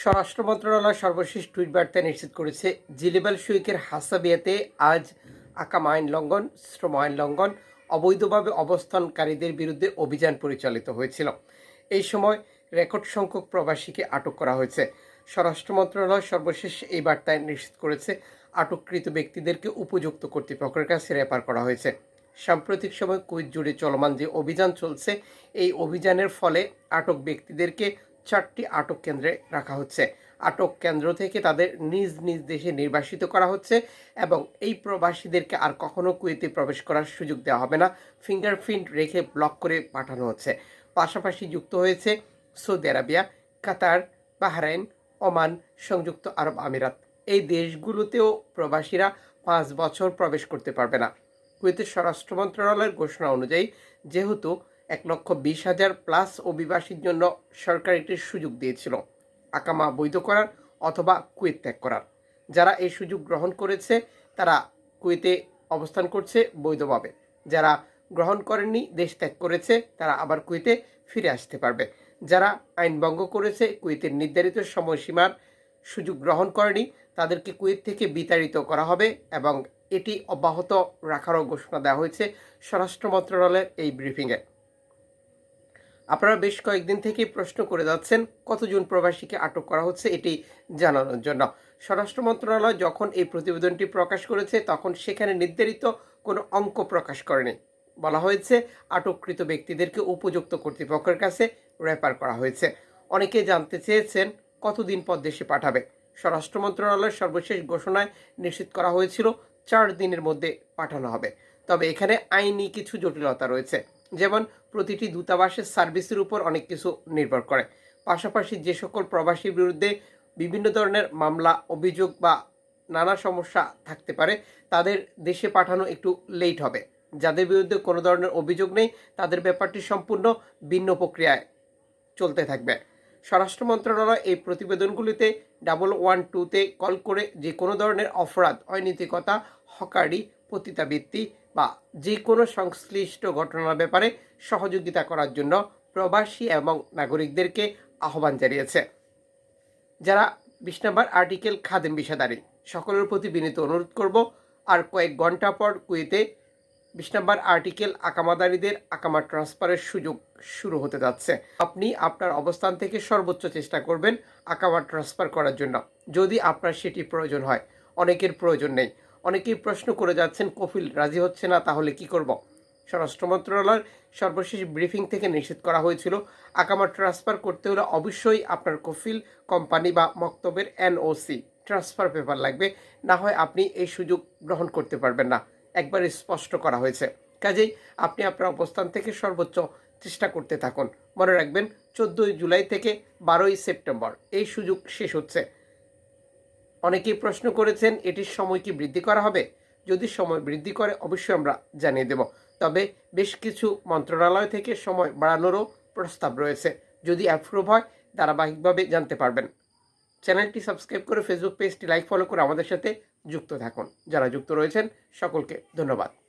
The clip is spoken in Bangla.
স্বরাষ্ট্র মন্ত্রণালয় সর্বশেষ টুইট বার্তায় নিশ্চিত করেছে, জিলিবাল শুইকের হাসাবিয়াতে আজ আকাম আইন লঙ্ঘন, শ্রম আইন লঙ্ঘন, অবৈধভাবে অবস্থানকারীদের বিরুদ্ধে অভিযান পরিচালিত হয়েছিল। এই সময় রেকর্ড সংখ্যক প্রবাসীকে আটক করা হয়েছে। স্বরাষ্ট্র মন্ত্রণালয় সর্বশেষ এই বার্তায় নিশ্চিত করেছে, আটককৃত ব্যক্তিদেরকে উপযুক্ত কর্তৃপক্ষের কাছে রেফার করা হয়েছে। সাম্প্রতিক সময় কুইত জুড়ে চলমান যে অভিযান চলছে, এই অভিযানের ফলে আটক ব্যক্তিদেরকে চারটি আটক কেন্দ্রে রাখা হচ্ছে। আটক কেন্দ্র থেকে তাদের নিজ নিজ দেশে নির্বাসিত করা হচ্ছে এবং এই প্রবাসীদেরকে আর কখনো কুয়েতে প্রবেশ করার সুযোগ দেওয়া হবে না। ফিঙ্গারপ্রিন্ট রেখে ব্লক করে পাঠানো হচ্ছে। পাশাপাশি যুক্ত হয়েছে Saudi Arabia, Qatar, Bahrain, Oman, সংযুক্ত আরব আমিরাত। এই দেশগুলোতেও প্রবাসীরা পাঁচ বছর প্রবেশ করতে পারবে না। কুয়েতের স্বরাষ্ট্র মন্ত্রণালয়ের ঘোষণা অনুযায়ী, যেহেতু এক লক্ষ বিশ হাজার প্লাস অভিবাসীর জন্য সরকার একটি সুযোগ দিয়েছিল। আকামা বৈধ করার অথবা কুয়েত ত্যাগ করার। যারা এই সুযোগ গ্রহণ করেছে, তারা কুয়েতে অবস্থান করছে বৈধভাবে। যারা গ্রহণ করেননি, দেশ ত্যাগ করেছে, তারা আবার কুয়েতে ফিরে আসতে পারবে। যারা আইন ভঙ্গ করেছে, কুয়েতের নির্ধারিত সময়সীমার সুযোগ গ্রহণ করেনি, তাদেরকে কুয়েত থেকে বিতাড়িত করা হবে এবং এটি অব্যাহত রাখারও ঘোষণা দেওয়া হয়েছে স্বরাষ্ট্র মন্ত্রণালয়ের এই ব্রিফিংয়ে। আপনারা বেশ কয়েকদিন থেকেই প্রশ্ন করে যাচ্ছেন, কতজন প্রবাসীকে আটক করা হচ্ছে এটি জানানোর জন্য। স্বরাষ্ট্র মন্ত্রণালয় যখন এই প্রতিবেদনটি প্রকাশ করেছে, তখন সেখানে নির্ধারিত কোনো অঙ্ক প্রকাশ করেনি। বলা হয়েছে, আটককৃত ব্যক্তিদেরকে উপযুক্ত কর্তৃপক্ষের কাছে রেফার করা হয়েছে। অনেকে জানতে চেয়েছেন, কতদিন পর দেশে পাঠাবে? স্বরাষ্ট্র মন্ত্রণালয়ের সর্বশেষ ঘোষণায় নিশ্চিত করা হয়েছিল, চার দিনের মধ্যে পাঠানো হবে। তবে এখানে আইনি কিছু জটিলতা রয়েছে। যেমন প্রতিটি দূতাবাসের সার্ভিসের উপর অনেক কিছু নির্ভর করে। পাশাপাশি যে সকল প্রবাসীর বিরুদ্ধে বিভিন্ন ধরনের মামলা, অভিযোগ বা নানা সমস্যা থাকতে পারে, তাদের দেশে পাঠানো একটু লেট হবে। যাদের বিরুদ্ধে কোনো ধরনের অভিযোগ নেই, তাদের ব্যাপারটি সম্পূর্ণ ভিন্ন প্রক্রিয়ায় চলতে থাকবে। স্বরাষ্ট্র মন্ত্রণালয় এই প্রতিবেদনগুলিতে ডাবল ওয়ান টুতে কল করে যে কোনো ধরনের অপরাধ, অনৈতিকতা, হকারি, পতিতাবৃত্তি বা যে কোনো সংশ্লিষ্ট ঘটনার ব্যাপারে সহযোগিতা করার জন্য প্রবাসী এবং নাগরিকদেরকে আহ্বান জানিয়েছে। যারা বিশ নম্বর আর্টিকেল খাদেম বিষাদারি, সকলের প্রতি বিনীত অনুরোধ করব, আর কয়েক ঘণ্টা পর কুয়েতে বিশ নম্বর আর্টিকেল আকামাদারিদের আকামা ট্রান্সফারের সুযোগ শুরু হতে যাচ্ছে। আপনি আপনার অবস্থান থেকে সর্বোচ্চ চেষ্টা করবেন আকামা ট্রান্সফার করার জন্য। যদি আপনার সেটি প্রয়োজন হয়, অনেকের প্রয়োজন নেই। অনেকেই প্রশ্ন করে যাচ্ছেন কফিল রাজি হচ্ছে না, তাহলে কি করব? স্বরাষ্ট্র মন্ত্রণালয়ের সর্বশেষ ব্রিফিং থেকে নিষেধ করা হয়েছিল, আকামা ট্রান্সফার করতে হলে অবশ্যই আপনার কফিল কোম্পানি বা মক্তবের এনওসি, ট্রান্সফার পেপার লাগবে, না হয় আপনি এই সুযোগ গ্রহণ করতে পারবেন না। একবার স্পষ্ট করা হয়েছে। কাজেই আপনি আপনার অবস্থান থেকে সর্বোচ্চ চেষ্টা করতে থাকুন। মনে রাখবেন, চোদ্দোই জুলাই থেকে বারোই সেপ্টেম্বর, এই সুযোগ শেষ হচ্ছে। অনেকেই প্রশ্ন করেছেন, এটির সময় কি বৃদ্ধি করা হবে? যদি সময় বৃদ্ধি করে, অবশ্যই আমরা জানিয়ে দেব। তবে বেশ কিছু মন্ত্রণালয় থেকে সময় বাড়ানোরও প্রস্তাব রয়েছে। যদি অ্যাপ্রুভ হয়, ধারাবাহিকভাবে জানতে পারবেন। চ্যানেলটি সাবস্ক্রাইব করে ফেসবুক পেজটি লাইক ফলো করে আমাদের সাথে যুক্ত থাকুন। যারা যুক্ত রয়েছেন, সকলকে ধন্যবাদ।